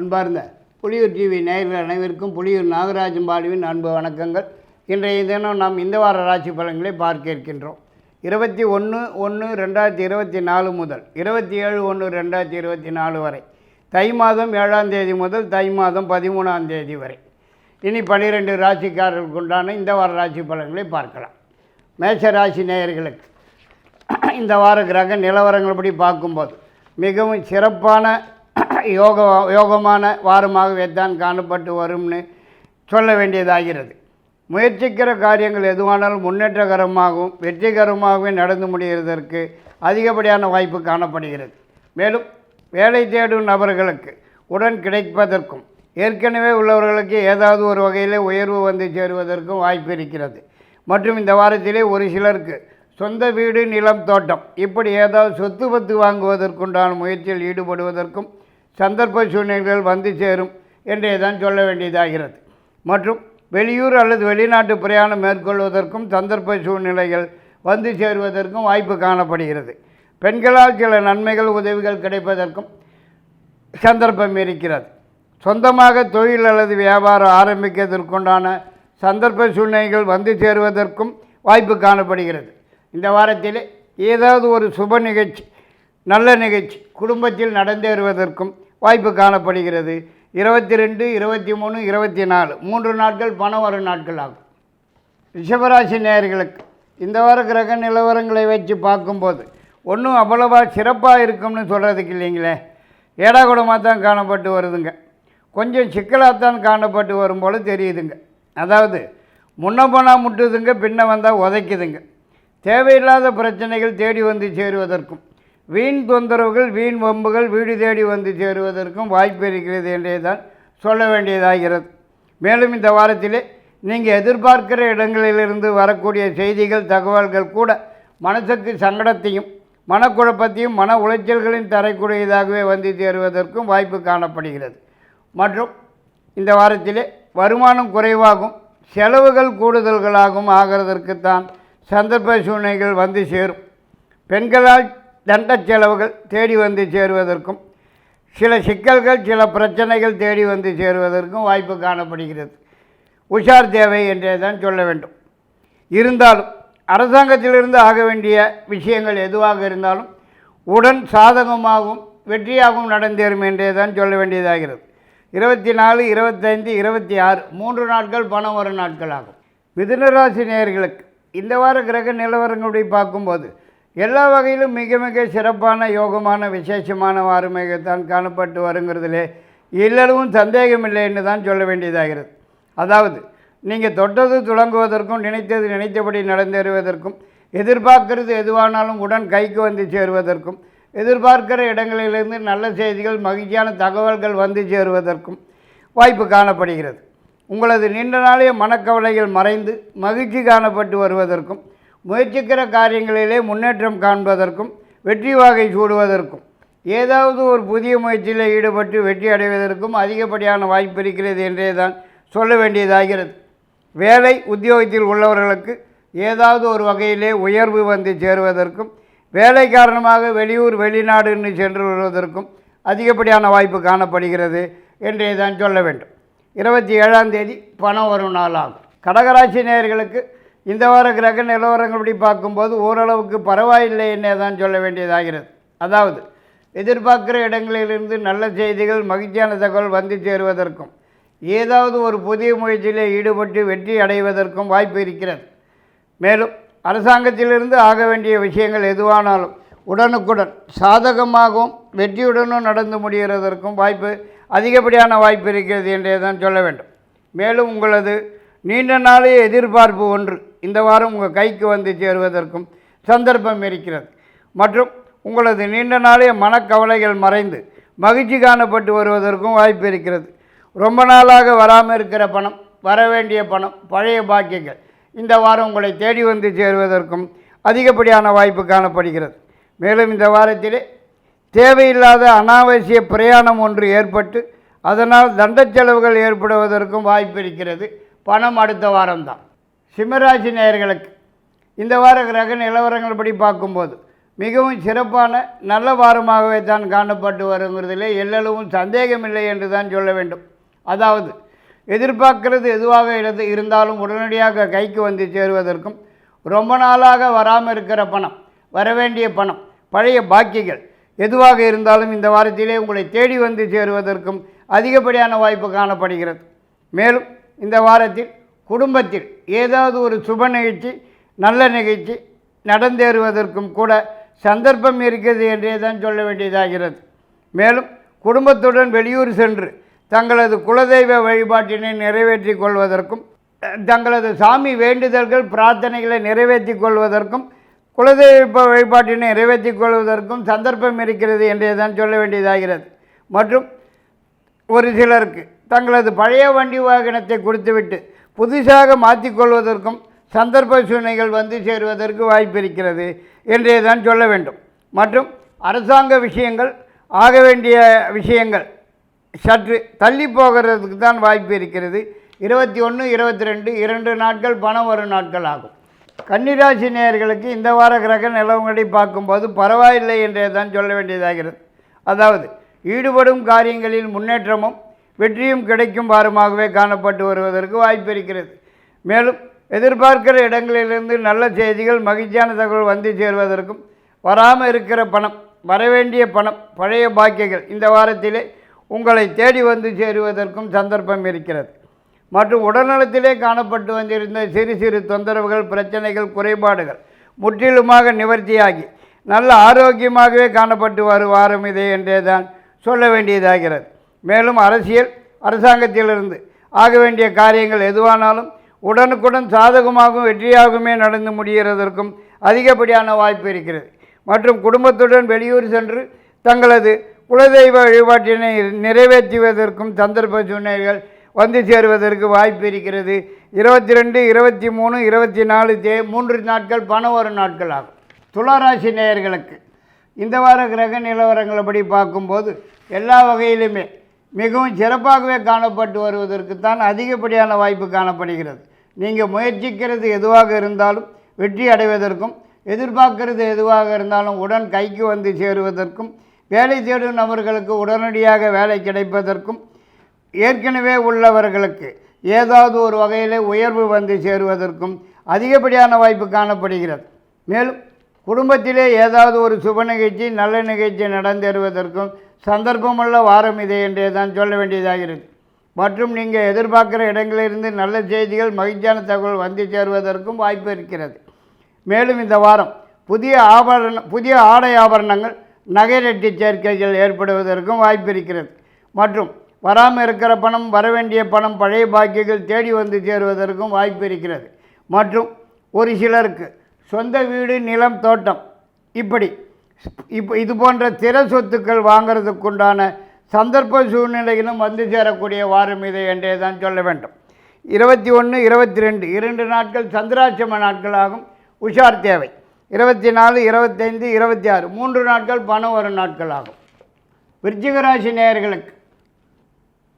அன்பார்ந்த புலியூர் டிவி நேயர்கள் அனைவருக்கும் புலியூர் நாகராஜன் பாலுவின் அன்பு வணக்கங்கள். இன்றைய தினம் நாம் இந்த வார ராசி பலன்களை பார்க்க இருக்கின்றோம். இருபத்தி ஒன்று ஒன்று ரெண்டாயிரத்தி இருபத்தி நாலு முதல் இருபத்தி ஏழு ஒன்று ரெண்டாயிரத்தி இருபத்தி நாலு வரை தை மாதம் ஏழாம் தேதி முதல் தை மாதம் பதிமூணாம் தேதி வரை. இனி பன்னிரெண்டு ராசிக்காரர்களுக்கு உண்டான இந்த வார ராசி பலன்களை பார்க்கலாம். மேஷ ராசி நேயர்களுக்கு இந்த வார கிரக நிலவரங்கள்படி பார்க்கும்போது மிகவும் சிறப்பான யோக யோகமான வாரமாகவே தான் காணப்பட்டு வரும்னு சொல்ல வேண்டியதாகிறது. முயற்சிக்கிற காரியங்கள் எதுவானாலும் முன்னேற்றகரமாகவும் வெற்றிகரமாகவே நடந்து முடிகிறதற்கு அதிகப்படியான வாய்ப்பு காணப்படுகிறது. மேலும் வேலை தேடும் நபர்களுக்கு உடன் கிடைப்பதற்கும் ஏற்கனவே உள்ளவர்களுக்கு ஏதாவது ஒரு வகையில் உயர்வு வந்து சேருவதற்கும் வாய்ப்பு இருக்கிறது. மற்றும் இந்த வாரத்திலே ஒரு சிலருக்கு சொந்த வீடு நிலம் தோட்டம் இப்படி ஏதாவது சொத்து பத்து வாங்குவதற்குண்டான முயற்சியில் ஈடுபடுவதற்கும் சந்தர்ப்ப சூழ்நிலைகள் வந்து சேரும் என்றே தான் சொல்ல வேண்டியதாகிறது. மற்றும் வெளியூர் அல்லது வெளிநாட்டு பிரயாணம் மேற்கொள்வதற்கும் சந்தர்ப்ப சூழ்நிலைகள் வந்து சேருவதற்கும் வாய்ப்பு காணப்படுகிறது. பெண்களால் சில நன்மைகள் உதவிகள் கிடைப்பதற்கும் சந்தர்ப்பம் இருக்கிறது. சொந்தமாக தொழில் அல்லது வியாபாரம் ஆரம்பிக்கிறதற்குண்டான சந்தர்ப்ப சூழ்நிலைகள் வந்து சேருவதற்கும் வாய்ப்பு காணப்படுகிறது. இந்த வாரத்தில் ஏதாவது ஒரு சுப நிகழ்ச்சி நல்ல நிகழ்ச்சி குடும்பத்தில் நடந்தேறுவதற்கும் வாய்ப்பு காணப்படுகிறது. இருபத்தி ரெண்டு இருபத்தி மூணு இருபத்தி நாலு மூன்று நாட்கள் பணம் வரும் நாட்கள் ஆகும். ரிஷபராசி நேயர்களுக்கு இந்த வார கிரக நிலவரங்களை வச்சு பார்க்கும்போது ஒன்றும் அவ்வளவா சிறப்பாக இருக்கும்னு சொல்கிறதுக்கு இல்லைங்களே. ஏடாகுடமாக தான் காணப்பட்டு வருதுங்க. கொஞ்சம் சிக்கலாகத்தான் காணப்பட்டு வரும் போல் தெரியுதுங்க. அதாவது முன்ன போனால் முட்டுதுங்க பின்ன வந்தால் உதைக்குதுங்க. தேவையில்லாத பிரச்சனைகள் தேடி வந்து சேருவதற்கும். வீண் தொந்தரவுகள் வீண் வம்புகள் வீடு தேடி வந்து சேருவதற்கும் வாய்ப்பு இருக்கிறது என்றே தான் சொல்ல வேண்டியதாகிறது. மேலும் இந்த வாரத்திலே நீங்கள் எதிர்பார்க்கிற இடங்களிலிருந்து வரக்கூடிய செய்திகள் தகவல்கள் கூட மனசுக்கு சங்கடத்தையும் மனக்குழப்பத்தையும் மன உளைச்சல்களையும் தரக்கூடியதாகவே வந்து சேருவதற்கும் வாய்ப்பு காணப்படுகிறது. மற்றும் இந்த வாரத்திலே வருமானம் குறைவாகும் செலவுகள் கூடுதல்களாகவும் ஆகிறதற்குத்தான் சந்தர்ப்ப சூழ்நிலைகள் வந்து சேரும். பெண்களால் தண்ட செலவுகள் தேடி வந்து சேருவதற்கும் சில சிக்கல்கள் சில பிரச்சனைகள் தேடி வந்து சேருவதற்கும் வாய்ப்பு காணப்படுகிறது. உஷார் தேவை என்றே தான் சொல்ல வேண்டும். இருந்தாலும் அரசாங்கத்திலிருந்து ஆக வேண்டிய விஷயங்கள் எதுவாக இருந்தாலும் உடன் சாதகமாகவும் வெற்றியாகவும் நடந்தேறும் என்றே தான் சொல்ல வேண்டியதாகிறது. இருபத்தி நாலு இருபத்தைந்து இருபத்தி ஆறு மூன்று நாட்கள் பணம் வரும் நாட்கள் ஆகும். மிதுனராசி நேயர்களுக்கு இந்த வார கிரக நிலவரங்களை பார்க்கும்போது எல்லா வகையிலும் மிக மிக சிறப்பான யோகமான விசேஷமான வாரமைகத்தான் காணப்பட்டு வருங்கிறதுலே இல்லளவும் சந்தேகமில்லைன்னு தான் சொல்ல வேண்டியதாகிறது. அதாவது நீங்கள் தொட்டது துளங்குவதற்கும் நினைத்தது நினைத்தபடி நடந்தேறுவதற்கும் எதிர்பார்க்கிறது எதுவானாலும் உடன் கைக்கு வந்து சேருவதற்கும் எதிர்பார்க்கிற இடங்களிலிருந்து நல்ல செய்திகள் மகிழ்ச்சியான தகவல்கள் வந்து சேருவதற்கும் வாய்ப்பு காணப்படுகிறது. உங்களது நீண்ட நாளைய மனக்கவலைகள் மறைந்து மகிழ்ச்சி காணப்பட்டு வருவதற்கும் முயற்சிக்கிற காரியங்களிலே முன்னேற்றம் காண்பதற்கும் வெற்றி வாகை சூடுவதற்கும் ஏதாவது ஒரு புதிய முயற்சியில் ஈடுபட்டு வெற்றி அடைவதற்கும் அதிகப்படியான வாய்ப்பு இருக்கிறது என்றே தான் சொல்ல வேண்டியதாகிறது. வேலை உத்தியோகத்தில் உள்ளவர்களுக்கு ஏதாவது ஒரு வகையிலே உயர்வு வந்து சேருவதற்கும் வேலை காரணமாக வெளியூர் வெளிநாடுன்னு சென்று வருவதற்கும் அதிகப்படியான வாய்ப்பு காணப்படுகிறது என்றே தான் சொல்ல வேண்டும். இருபத்தி ஏழாம் தேதி பணம் வரும் நாள் ஆகும். கடகராசி நேயர்களுக்கு இந்த வார கிரக நிலவரங்கள்படி பார்க்கும்போது ஓரளவுக்கு பரவாயில்லை என்னே தான் சொல்ல வேண்டியதாகிறது. அதாவது எதிர்பார்க்கிற இடங்களிலிருந்து நல்ல செய்திகள் மகிழ்ச்சியான தகவல் வந்து சேருவதற்கும் ஏதாவது ஒரு புதிய முயற்சியில் ஈடுபட்டு வெற்றி அடைவதற்கும் வாய்ப்பு இருக்கிறது. மேலும் அரசாங்கத்திலிருந்து ஆக வேண்டிய விஷயங்கள் எதுவானாலும் உடனுக்குடன் சாதகமாகவும் வெற்றியுடனும் நடந்து முடிகிறதற்கும் வாய்ப்பு அதிகப்படியான வாய்ப்பு இருக்கிறது என்றே தான் சொல்ல வேண்டும். மேலும் உங்களது நீண்ட நாளைய எதிர்பார்ப்பு ஒன்று. இந்த வாரம் உங்கள் கைக்கு வந்து சேருவதற்கும் சந்தர்ப்பம் இருக்கிறது. மற்றும் உங்களது நீண்ட நாளைய மனக்கவலைகள் மறைந்து மகிழ்ச்சி காணப்பட்டு வருவதற்கும் வாய்ப்பு இருக்கிறது. ரொம்ப நாளாக வராமல் இருக்கிற பணம் வர வேண்டிய பணம் பழைய பாக்கியங்கள் இந்த வாரம் உங்களை தேடி வந்து சேருவதற்கும் அதிகப்படியான வாய்ப்பு காணப்படுகிறது. மேலும் இந்த வாரத்திலே தேவையில்லாத அனாவசிய பிரயாணம் ஒன்று ஏற்பட்டு அதனால் தண்ட செலவுகள் ஏற்படுவதற்கும் வாய்ப்பு இருக்கிறது. பணம் அடுத்த வாரம்தான். சிம்மராசி நேயர்களுக்கு இந்த வார கிரக நிலவரங்கள் படி பார்க்கும்போது மிகவும் சிறப்பான நல்ல வாரமாகவே தான் காணப்பட்டு வருங்கிறதுலே எல்லளவும் சந்தேகமில்லை என்று தான் சொல்ல வேண்டும். அதாவது எதிர்பார்க்கிறது எதுவாக இருந்து இருந்தாலும் உடனடியாக கைக்கு வந்து சேருவதற்கும் ரொம்ப நாளாக வராமல் இருக்கிற பணம் வரவேண்டிய பணம் பழைய பாக்கிகள் எதுவாக இருந்தாலும் இந்த வாரத்திலே உங்களை தேடி வந்து சேருவதற்கும் அதிகப்படியான வாய்ப்பு காணப்படுகிறது. மேலும் இந்த வாரத்தில் குடும்பத்தில் ஏதாவது ஒரு சுப நிகழ்ச்சி நல்ல நிகழ்ச்சி நடந்தேறுவதற்கும் கூட சந்தர்ப்பம் இருக்கிறது என்றே தான் சொல்ல வேண்டியதாகிறது. மேலும் குடும்பத்துடன் வெளியூர் சென்று தங்களது குலதெய்வ வழிபாட்டினை நிறைவேற்றிக் கொள்வதற்கும் தங்களது சாமி வேண்டுதல்கள் பிரார்த்தனைகளை நிறைவேற்றி கொள்வதற்கும் குலதெய்வ வழிபாட்டினை நிறைவேற்றி கொள்வதற்கும் சந்தர்ப்பம் இருக்கிறது என்றே தான் சொல்ல வேண்டியதாகிறது. மற்றும் ஒரு சிலருக்கு தங்களது பழைய வண்டி வாகனத்தை கொடுத்துவிட்டு புதுசாக மாற்றிக்கொள்வதற்கும் சந்தர்ப்ப சூழ்நிலைகள் வந்து சேருவதற்கு வாய்ப்பு இருக்கிறது என்றே தான் சொல்ல வேண்டும். மற்றும் அரசாங்க விஷயங்கள் ஆக வேண்டிய விஷயங்கள் சற்று தள்ளி போகிறதுக்கு தான் வாய்ப்பு இருக்கிறது. இருபத்தி ஒன்று இருபத்தி ரெண்டு இரண்டு நாட்கள் பணம் வரும் நாட்கள் ஆகும். கன்னிராசி நேயர்களுக்கு இந்த வார கிரக நிலவங்களை பார்க்கும்போது பரவாயில்லை என்றே தான் சொல்ல வேண்டியதாகிறது. அதாவது ஈடுபடும் காரியங்களில் முன்னேற்றமும் வெற்றியும் கிடைக்கும் வாரமாகவே காணப்பட்டு வருவதற்கு வாய்ப்பு இருக்கிறது. மேலும் எதிர்பார்க்கிற இடங்களிலிருந்து நல்ல செய்திகள் மகிழ்ச்சியான தகவல் வந்து சேர்வதற்கும் வராமல் இருக்கிற பணம் வரவேண்டிய பணம் பழைய பாக்கியங்கள் இந்த வாரத்திலே உங்களை தேடி வந்து சேருவதற்கும் சந்தர்ப்பம் இருக்கிறது. மற்றும் உடல்நலத்திலே காணப்பட்டு வந்திருந்த சிறு சிறு தொந்தரவுகள் பிரச்சனைகள் குறைபாடுகள் முற்றிலுமாக நிவர்த்தியாகி நல்ல ஆரோக்கியமாகவே காணப்பட்டு வரும் வாரம் இதே என்றே தான் சொல்ல வேண்டியதாகிறது. மேலும் அரசியல் அரசாங்கத்திலிருந்து ஆக வேண்டிய காரியங்கள் எதுவானாலும் உடனுக்குடன் சாதகமாகவும் வெற்றியாகவுமே நடந்து முடிகிறதற்கும் அதிகப்படியான வாய்ப்பு இருக்கிறது. மற்றும் குடும்பத்துடன் வெளியூர் சென்று தங்களது குலதெய்வ வழிபாட்டினை நிறைவேற்றுவதற்கும் சந்தர்ப்ப சூழ்நிலைகள் வந்து சேருவதற்கு வாய்ப்பு இருக்கிறது. இருபத்தி ரெண்டு இருபத்தி மூணு இருபத்தி நாலு தே மூன்று நாட்கள் பணம் வரும் நாட்கள் ஆகும். துளாராசி நேயர்களுக்கு இந்த வார கிரக நிலவரங்களப்படி பார்க்கும்போது எல்லா வகையிலுமே மிகவும் சிறப்பாகவே காணப்பட்டு வருவதற்கு தான் அதிகப்படியான வாய்ப்பு காணப்படுகிறது. நீங்கள் முயற்சிக்கிறது எதுவாக இருந்தாலும் வெற்றி அடைவதற்கும் எதிர்பார்க்கிறது எதுவாக இருந்தாலும் உடன் கைக்கு வந்து சேருவதற்கும் வேலை தேடும் நபர்களுக்கு உடனடியாக வேலை கிடைப்பதற்கும் ஏற்கனவே உள்ளவர்களுக்கு ஏதாவது ஒரு வகையில் உயர்வு வந்து சேருவதற்கும் அதிகப்படியான வாய்ப்பு காணப்படுகிறது. மேலும் குடும்பத்திலே ஏதாவது ஒரு சுப நிகழ்ச்சி நல்ல நிகழ்ச்சி நடந்தேறுவதற்கும் சந்தர்ப்பமுள்ள வாரம் இது என்றே தான் சொல்ல வேண்டியதாகிறது. மற்றும் நீங்கள் எதிர்பார்க்குற இடங்களிலிருந்து நல்ல செய்திகள் மகிழ்ச்சியான தகவல் வந்து சேருவதற்கும் வாய்ப்பு இருக்கிறது. மேலும் இந்த வாரம் புதிய ஆபரண புதிய ஆடை ஆபரணங்கள் நகை சேர்க்கைகள் ஏற்படுவதற்கும் வாய்ப்பு இருக்கிறது. மற்றும் வராமல் இருக்கிற பணம் வரவேண்டிய பணம் பழைய பாக்கியங்கள் தேடி வந்து சேருவதற்கும் வாய்ப்பு இருக்கிறது. மற்றும் ஒரு சிலருக்கு சொந்த வீடு நிலம் தோட்டம் இப்படி இப்போ இது போன்ற திற சொத்துக்கள் வாங்கிறதுக்குண்டான சந்தர்ப்ப சூழ்நிலைகளும் வந்து சேரக்கூடிய வாரம் இது என்றே தான் சொல்ல வேண்டும். இருபத்தி ஒன்று இருபத்தி ரெண்டு இரண்டு நாட்கள் சந்திராட்சம நாட்களாகும் உஷார் தேவை. இருபத்தி நாலு இருபத்தைந்து இருபத்தி ஆறு மூன்று நாட்கள் பணம் வரும் நாட்கள் ஆகும் விருச்சிக நேயர்களுக்கு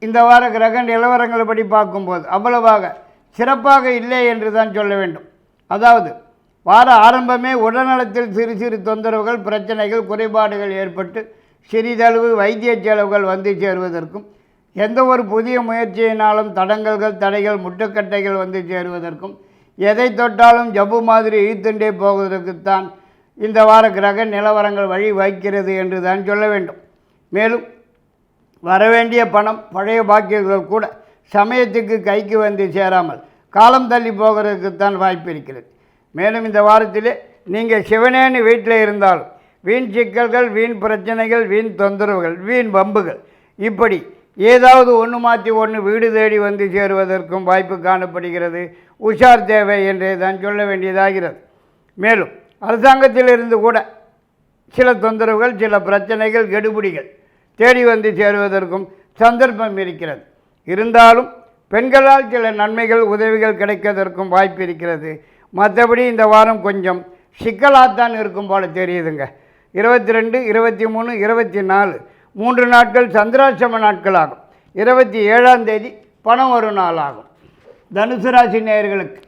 இந்த வார கிரக நிலவரங்களை படி பார்க்கும்போது அவ்வளவாக சிறப்பாக இல்லை என்று தான் சொல்ல வேண்டும். அதாவது வார ஆரம்பமே உடல்நலத்தில் சிறு சிறு தொந்தரவுகள் பிரச்சனைகள் குறைபாடுகள் ஏற்பட்டு சிறிதளவு வைத்திய செலவுகள் வந்து சேருவதற்கும் எந்த ஒரு புதிய முயற்சியினாலும் தடங்கல்கள் தடைகள் முட்டுக்கட்டைகள் வந்து சேருவதற்கும் எதை தொட்டாலும் ஜப்பு மாதிரி இழுத்துண்டே போவதற்குத்தான் இந்த வார கிரக நிலவரங்கள் வழி வைக்கிறது என்று தான் சொல்ல வேண்டும். மேலும் வரவேண்டிய பணம் பழைய பாக்கியங்கள் கூட சமயத்துக்கு கைக்கு வந்து சேராமல் காலம் தள்ளி போகிறதுக்குத்தான் வாய்ப்பு இருக்கிறது. மேலும் இந்த வாரத்தில் நீங்கள் சிவனேன்னு வீட்டில் இருந்தால் வீண் சிக்கல்கள் வீண் பிரச்சனைகள் வீண் தொந்தரவுகள் வீண் வம்புகள் இப்படி ஏதாவது ஒன்று மாற்றி ஒன்று வீடு தேடி வந்து சேருவதற்கும் வாய்ப்பு காணப்படுகிறது. உஷார் தேவை என்றே தான் சொல்ல வேண்டியதாகிறது. மேலும் அரசாங்கத்திலிருந்து கூட சில தொந்தரவுகள் சில பிரச்சனைகள் கெடுபிடிகள் தேடி வந்து சேருவதற்கும் சந்தர்ப்பம் இருக்கிறது. இருந்தாலும் பெண்களால் சில நன்மைகள் உதவிகள் கிடைப்பதற்கும் வாய்ப்பு இருக்கிறது. மற்றபடி இந்த வாரம் கொஞ்சம் சிக்கலாக தான் இருக்கும் போல தெரியுதுங்க. இருபத்தி ரெண்டு இருபத்தி மூணு இருபத்தி நாலு மூன்று நாட்கள் சந்திராசிரம நாட்கள் ஆகும் இருபத்தி ஏழாம் தேதி பணம் ஒரு நாள் ஆகும். தனுசு ராசி நேயர்களுக்கு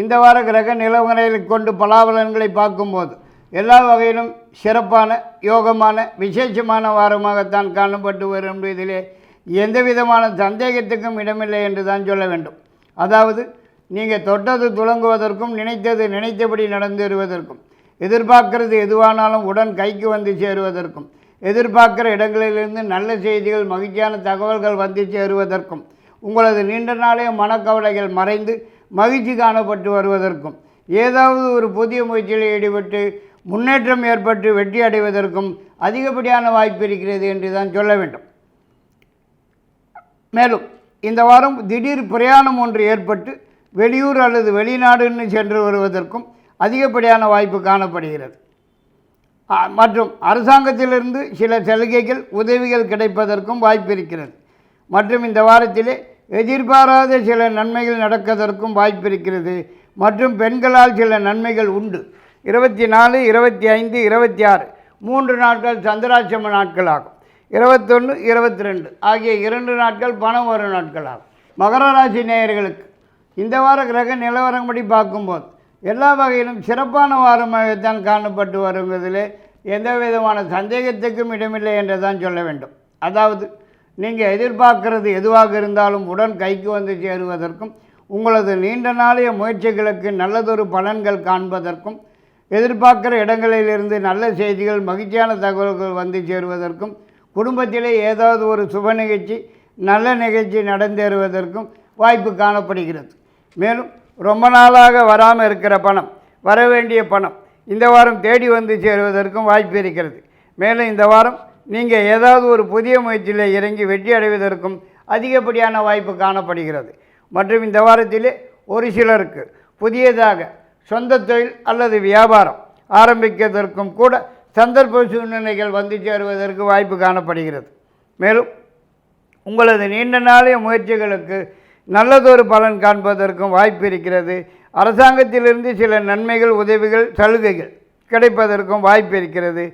இந்த வார கிரக நிலவரைகளை கொண்டு பலாபலன்களை பார்க்கும்போது எல்லா வகையிலும் சிறப்பான யோகமான விசேஷமான வாரமாகத்தான் காணப்பட்டு வரும். என்பதிலே எந்த விதமான சந்தேகத்துக்கும் இடமில்லை என்று தான் சொல்ல வேண்டும். அதாவது நீங்கள் தொட்டது துளங்குவதற்கும் நினைத்தது நினைத்தபடி நடந்து வருவதற்கும் எதிர்பார்க்கிறது எதுவானாலும் உடன் கைக்கு வந்து சேருவதற்கும் எதிர்பார்க்கிற இடங்களிலிருந்து நல்ல செய்திகள் மகிழ்ச்சியான தகவல்கள் வந்து சேருவதற்கும் உங்களது நீண்ட நாளைய மனக்கவலைகள் மறைந்து மகிழ்ச்சி காணப்பட்டு வருவதற்கும் ஏதாவது ஒரு புதிய முயற்சியில் ஈடுபட்டு முன்னேற்றம் ஏற்பட்டு வெற்றி அடைவதற்கும் அதிகப்படியான வாய்ப்பு இருக்கிறது என்று தான் சொல்ல வேண்டும். மேலும் இந்த வாரம் திடீர் பிரயாணம் ஒன்று ஏற்பட்டு வெளியூர் அல்லது வெளிநாடுன்னு சென்று வருவதற்கும் அதிகப்படியான வாய்ப்பு காணப்படுகிறது. மற்றும் அரசாங்கத்திலிருந்து சில சலுகைகள் உதவிகள் கிடைப்பதற்கும் வாய்ப்பு இருக்கிறது. மற்றும் இந்த வாரத்திலே எதிர்பாராத சில நன்மைகள் நடப்பதற்கும் வாய்ப்பு இருக்கிறது. மற்றும் பெண்களால் சில நன்மைகள் உண்டு. இருபத்தி நாலு இருபத்தி ஐந்து இருபத்தி ஆறு மூன்று நாட்கள் சந்திராட்சம நாட்கள் ஆகும் இருபத்தொன்று இருபத்தி ரெண்டு ஆகிய இரண்டு நாட்கள் பணம் வரும் நாட்கள் ஆகும் மகர ராசி நேயர்களுக்கு இந்த வார கிரக நிலவரப்படி பார்க்கும்போது எல்லா வகையிலும் சிறப்பான வாரமாகத்தான் காணப்பட்டு வருவதிலே எந்த விதமான சந்தேகத்துக்கும் இடமில்லை என்று தான் சொல்ல வேண்டும். அதாவது நீங்கள் எதிர்பார்க்கிறது எதுவாக இருந்தாலும் உடன் கைக்கு வந்து சேருவதற்கும் உங்களது நீண்ட நாளைய முயற்சிகளுக்கு நல்லதொரு பலன்கள் காண்பதற்கும் எதிர்பார்க்குற இடங்களிலிருந்து நல்ல செய்திகள் மகிழ்ச்சியான தகவல்கள் வந்து சேருவதற்கும் குடும்பத்திலே ஏதாவது ஒரு சுப நிகழ்ச்சி நல்ல நிகழ்ச்சி நடந்தேறுவதற்கும் வாய்ப்பு காணப்படுகிறது. மேலும் ரொம்ப நாளாக வராமல் இருக்கிற பணம் வர வேண்டிய பணம் இந்த வாரம் தேடி வந்து சேருவதற்கும் வாய்ப்பு இருக்கிறது. மேலும் இந்த வாரம் நீங்கள் ஏதாவது ஒரு புதிய முயற்சியில் இறங்கி வெற்றி அடைவதற்கும் அதிகப்படியான வாய்ப்பு காணப்படுகிறது. மற்றும் இந்த வாரத்திலே ஒரு சிலருக்கு புதியதாக சொந்த தொழில் அல்லது வியாபாரம் ஆரம்பிக்கிறதற்கும் கூட சந்தர்ப்ப சூழ்நிலைகள் வந்து சேருவதற்கு வாய்ப்பு காணப்படுகிறது. மேலும் உங்களது நீண்ட நாளைய முயற்சிகளுக்கு நல்லதொரு பலன் காண்பதற்கும் வாய்ப்பு இருக்கிறது. அரசாங்கத்திலிருந்து சில நன்மைகள் உதவிகள் சலுகைகள் கிடைப்பதற்கும் வாய்ப்பு இருக்கிறது.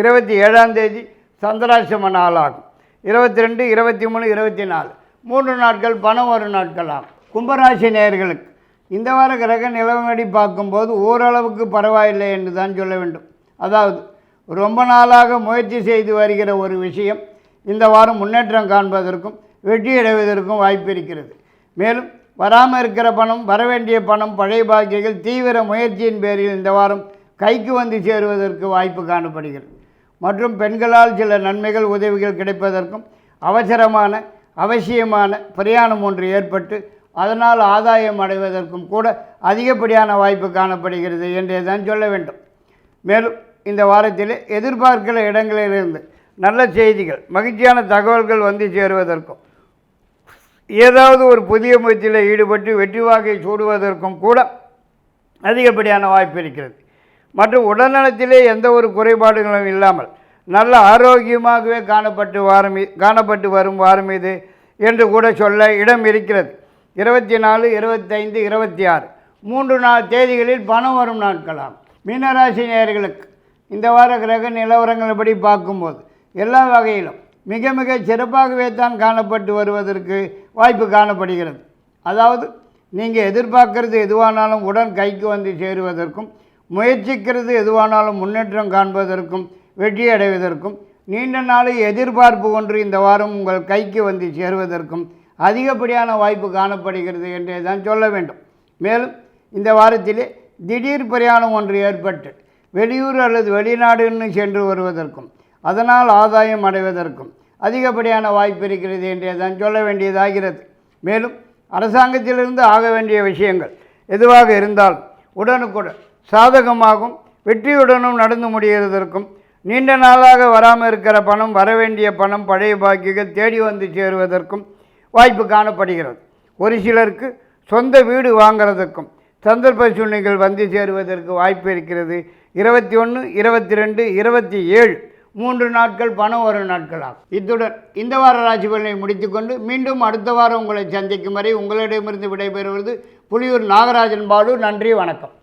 இருபத்தி ஏழாம் தேதி சந்திராசிரம நாளாகும். இருபத்தி ரெண்டு இருபத்தி மூணு இருபத்தி நாலு. மூன்று நாட்கள் பணம் வரும் நாட்கள் ஆகும். கும்பராசி நேயர்களுக்கு இந்த வார கிரக நிலவங்கடி பார்க்கும்போது ஓரளவுக்கு பரவாயில்லை என்று தான் சொல்ல வேண்டும். அதாவது ரொம்ப நாளாக முயற்சி செய்து வருகிற ஒரு விஷயம் இந்த வாரம் முன்னேற்றம் காண்பதற்கும் வெற்றி அடைவதற்கும் வாய்ப்பு இருக்கிறது. மேலும் வராமல் இருக்கிற பணம் வரவேண்டிய பணம் பழைய பாக்கியங்கள் தீவிர முயற்சியின் பேரில் இந்த வாரம் கைக்கு வந்து சேருவதற்கு வாய்ப்பு காணப்படுகிறது. மற்றும் பெண்களால் சில நன்மைகள் உதவிகள் கிடைப்பதற்கும் அவசரமான அவசியமான பிரயாணம் ஒன்று ஏற்பட்டு அதனால் ஆதாயம் அடைவதற்கும் கூட அதிகப்படியான வாய்ப்பு காணப்படுகிறது என்றே தான் சொல்ல வேண்டும். மேலும் இந்த வாரத்தில் எதிர்பார்க்கிற இடங்களிலிருந்து நல்ல செய்திகள் மகிழ்ச்சியான தகவல்கள் வந்து சேருவதற்கும் ஏதாவது ஒரு புதிய முயற்சியில் ஈடுபட்டு வெற்றி வாக்கை சூடுவதற்கும் கூட அதிகப்படியான வாய்ப்பு இருக்கிறது. மற்றும் உடல்நலத்திலே எந்த ஒரு குறைபாடுகளும் இல்லாமல் நல்ல ஆரோக்கியமாகவே காணப்பட்டு வாரம் காணப்பட்டு வரும் வாரம் இது என்று கூட சொல்ல இடம் இருக்கிறது. இருபத்தி நாலு இருபத்தைந்து இருபத்தி ஆறு மூன்று நாள் தேதிகளில் பணம் வரும் நாட்களாம். மீனராசி நேர்களுக்கு இந்த வார கிரக நிலவரங்களின்படி பார்க்கும்போது எல்லா வகையிலும் மிக மிக சிறப்பாகவே தான் காணப்பட்டு வருவதற்கு வாய்ப்பு காணப்படுகிறது. அதாவது நீங்கள் எதிர்பார்க்கறது எதுவானாலும் உடன் கைக்கு வந்து சேருவதற்கும் முயற்சிக்கிறது எதுவானாலும் முன்னேற்றம் காண்பதற்கும் வெற்றி அடைவதற்கும் நீண்ட நாளை எதிர்பார்ப்பு ஒன்று இந்த வாரம் உங்கள் கைக்கு வந்து சேருவதற்கும் அதிகப்படியான வாய்ப்பு காணப்படுகிறது என்றே தான் சொல்ல வேண்டும். மேலும் இந்த வாரத்திலே திடீர் பிரயாணம் ஒன்று ஏற்பட்டு வெளியூர் அல்லது வெளிநாடுன்னு சென்று வருவதற்கும் அதனால் ஆதாயம் அடைவதற்கும் அதிகப்படியான வாய்ப்பு இருக்கிறது என்றே தான் சொல்ல வேண்டியதாகிறது. மேலும் அரசாங்கத்திலிருந்து ஆக வேண்டிய விஷயங்கள் எதுவாக இருந்தால் உடனுக்குடன் சாதகமாகவும் வெற்றியுடனும் நடந்து முடிகிறதற்கும் நீண்ட நாளாக வராமல் இருக்கிற பணம் வரவேண்டிய பணம் பழைய பாக்கிகள் தேடி வந்து சேருவதற்கும் வாய்ப்பு காணப்படுகிறது. ஒரு சிலருக்கு சொந்த வீடு வாங்குறதுக்கும் சந்தர்ப்ப சூழ்நிலைகள் வந்து சேருவதற்கு வாய்ப்பு இருக்கிறது. இருபத்தி ஒன்று இருபத்தி ரெண்டு இருபத்தி ஏழு மூன்று நாட்கள் பணம் ஒரு நாட்களாகும். இத்துடன் இந்த வார ராசி பலனை முடித்துக்கொண்டு மீண்டும் அடுத்த வாரம் உங்களை சந்திக்கும் வரை உங்களிடமிருந்து விடைபெறுவது புலியூர் நாகராஜன் பாலு. நன்றி வணக்கம்.